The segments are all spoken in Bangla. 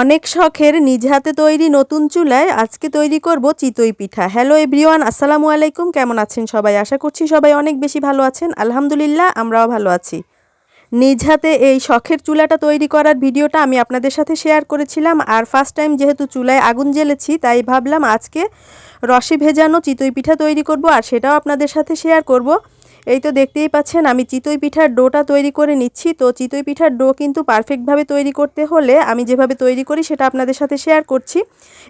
অনেক শখের নিজ হাতে তৈরি নতুন চুলায় আজকে তৈরি করব চিতই পিঠা। হ্যালো এভরিওয়ান আসসালামু আলাইকুম। কেমন আছেন সবাই? আশা করছি সবাই অনেক বেশি ভালো আছেন। আলহামদুলিল্লাহ, আমরাও ভালো আছি। নিজ হাতে এই শখের চুলাটা তৈরি করার ভিডিওটা আমি আপনাদের সাথে শেয়ার করেছিলাম। আর ফার্স্ট টাইম যেহেতু চুলায় আগুন জ্বেলেছি, তাই ভাবলাম আজকে রসে ভেজানো চিতই পিঠা তৈরি করব। আর সেটাও আপনাদের সাথে শেয়ার করব। এই তো দেখতেই পাচ্ছেন, আমি চিতই পিঠার ডোটা তৈরি করে নিচ্ছি। তো চিতই পিঠার ডো কিন্তু পারফেক্টভাবে তৈরি করতে হলে আমি যেভাবে তৈরি করি সেটা আপনাদের সাথে শেয়ার করছি।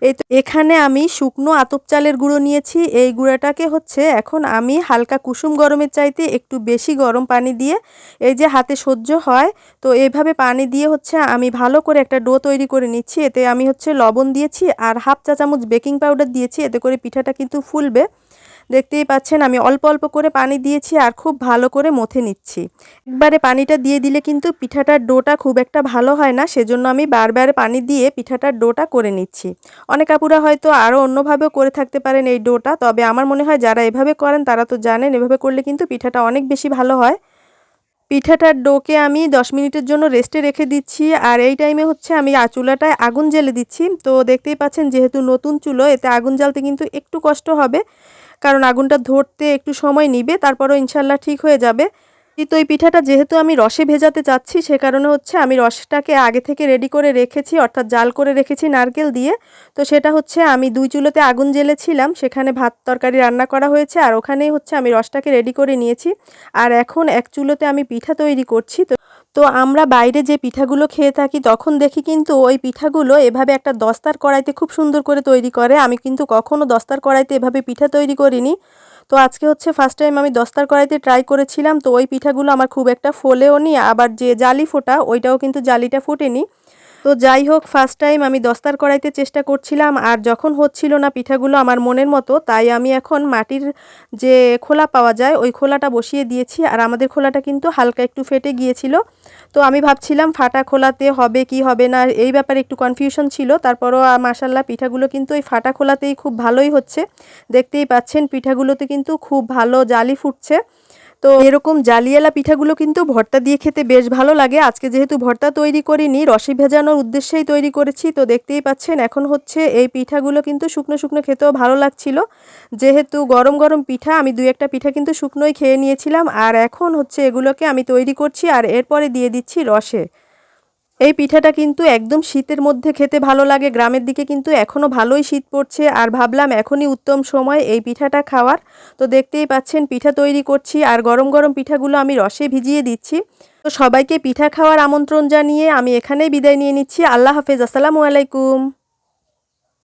এই তো এখানে আমি শুকনো আতপ চালের গুঁড়ো নিয়েছি। এই গুঁড়োটাকে হচ্ছে এখন আমি হালকা কুসুম গরমের চাইতে একটু বেশি গরম পানি দিয়ে এই যে হাতে সহ্য হয়, তো এইভাবে পানি দিয়ে হচ্ছে আমি ভালো করে একটা ডো তৈরি করে নিচ্ছি। এতে আমি হচ্ছে লবণ দিয়েছি আর হাফ চা চামচ বেকিং পাউডার দিয়েছি। এতে করে পিঠাটা কিন্তু ফুলবে। দেখতেই পাচ্ছেন, আমি অল্প অল্প করে পানি দিয়েছি আর খুব ভালো করে মথে নিচ্ছি। একবারে পানিটা দিয়ে দিলে কিন্তু পিঠাটার ডোটা খুব একটা ভালো হয় না, সেজন্য আমি বারবার পানি দিয়ে পিঠাটার ডোটা করে নিচ্ছি। অনেক আপুরা হয়তো আরও অন্যভাবেও করে থাকতে পারেন এই ডোটা, তবে আমার মনে হয় যারা এভাবে করেন তারা তো জানেন, এভাবে করলে কিন্তু পিঠাটা অনেক বেশি ভালো হয়। পিঠাটার ডোকে আমি দশ মিনিটের জন্য রেস্টে রেখে দিচ্ছি, আর এই টাইমে হচ্ছে আমি চুলাটায় আগুন জ্বেলে দিচ্ছি। তো দেখতেই পাচ্ছেন যেহেতু নতুন চুলো, এতে আগুন জ্বালতে কিন্তু একটু কষ্ট হবে, কারণ আগুনটা ধরতে একটু সময় নিবে, তারপরও ইনশাল্লাহ ঠিক হয়ে যাবে। চিতই পিঠাটা যেহেতু আমি রসে ভেজাতে চাচ্ছি, সে কারণে হচ্ছে আমি রসটাকে আগে থেকে রেডি করে রেখেছি, অর্থাৎ জাল করে রেখেছি নারকেল দিয়ে। তো সেটা হচ্ছে আমি দুই চুলোতে আগুন জ্বেলেছিলাম, সেখানে ভাত তরকারি রান্না করা হয়েছে, আর ওখানেই হচ্ছে আমি রসটাকে রেডি করে নিয়েছি। আর এখন এক চুলোতে আমি পিঠা তৈরি করছি। তো তো আমরা বাইরে যে পিঠাগুলো খেয়ে থাকি, তখন দেখি কিন্তু ওই পিঠাগুলো এভাবে একটা দস্তার কড়াইতে খুব সুন্দর করে তৈরি করে। আমি কিন্তু কখনও দস্তার কড়াইতে এভাবে পিঠা তৈরি করিনি। তো আজকে হচ্ছে ফার্স্ট টাইম আমি দস্তার কড়াইতে ট্রাই করেছিলাম, তো ওই পিঠাগুলো আমার খুব একটা ফোলেও নি আবার যে জালি ফোটা, ওইটাও কিন্তু জালিটা ফুটেনি। তো যাই হোক ফার্স্ট টাইম আমি দস্তার কড়াইতে চেষ্টা করছিলাম আর যখন হচ্ছিল না পিঠাগুলো আমার মনের মতো, তাই আমি এখন মাটির যে খোলা পাওয়া যায়, ওই খোলাটা বসিয়ে দিয়েছি আর আমাদের খোলাটা কিন্তু হালকা একটু ফেটে গিয়েছিল। তো আমি ভাবছিলাম ফাটা খোলাতে হবে কি হবে না এই ব্যাপারে একটু কনফিউশন ছিল। তারপরও মাসাল্লাহ পিঠাগুলো কিন্তু ওই ফাটা খোলাতেই খুব ভালোই হচ্ছে। দেখতেই পাচ্ছেন পিঠাগুলোতে কিন্তু খুব ভালো জালি ফুটছে। তো এরকম জালিয়ালা পিঠাগুলো কিন্তু ভর্তা দিয়ে খেতে বেশ ভালো লাগে। আজকে যেহেতু ভর্তা তৈরি করিনি, রসে ভেজানোর উদ্দেশ্যেই তৈরি করেছি। তো দেখতেই পাচ্ছেন, এখন হচ্ছে এই পিঠাগুলো কিন্তু শুকনো শুকনো খেতেও ভালো লাগছিল। যেহেতু গরম গরম পিঠা, আমি দুই একটা পিঠা কিন্তু শুকনোই খেয়ে নিয়েছিলাম। আর এখন হচ্ছে এগুলোকে আমি তৈরি করছি আর এরপরে দিয়ে দিচ্ছি রসে। এই পিঠাটা কিন্তু একদম শীতের মধ্যে খেতে ভালো লাগে। গ্রামের দিকে কিন্তু এখনও ভালোই শীত পড়ছে। আর ভাবলাম এখনই উত্তম সময় এই পিঠাটা খাওয়ার। তো দেখতেই পাচ্ছেন, পিঠা তৈরি করছি আর গরম গরম পিঠাগুলো আমি রসে ভিজিয়ে দিচ্ছি। তো সবাইকে পিঠা খাওয়ার আমন্ত্রণ জানিয়ে আমি এখানেই বিদায় নিয়ে নিচ্ছি। আল্লাহ হাফেজ। আসসালামু আলাইকুম।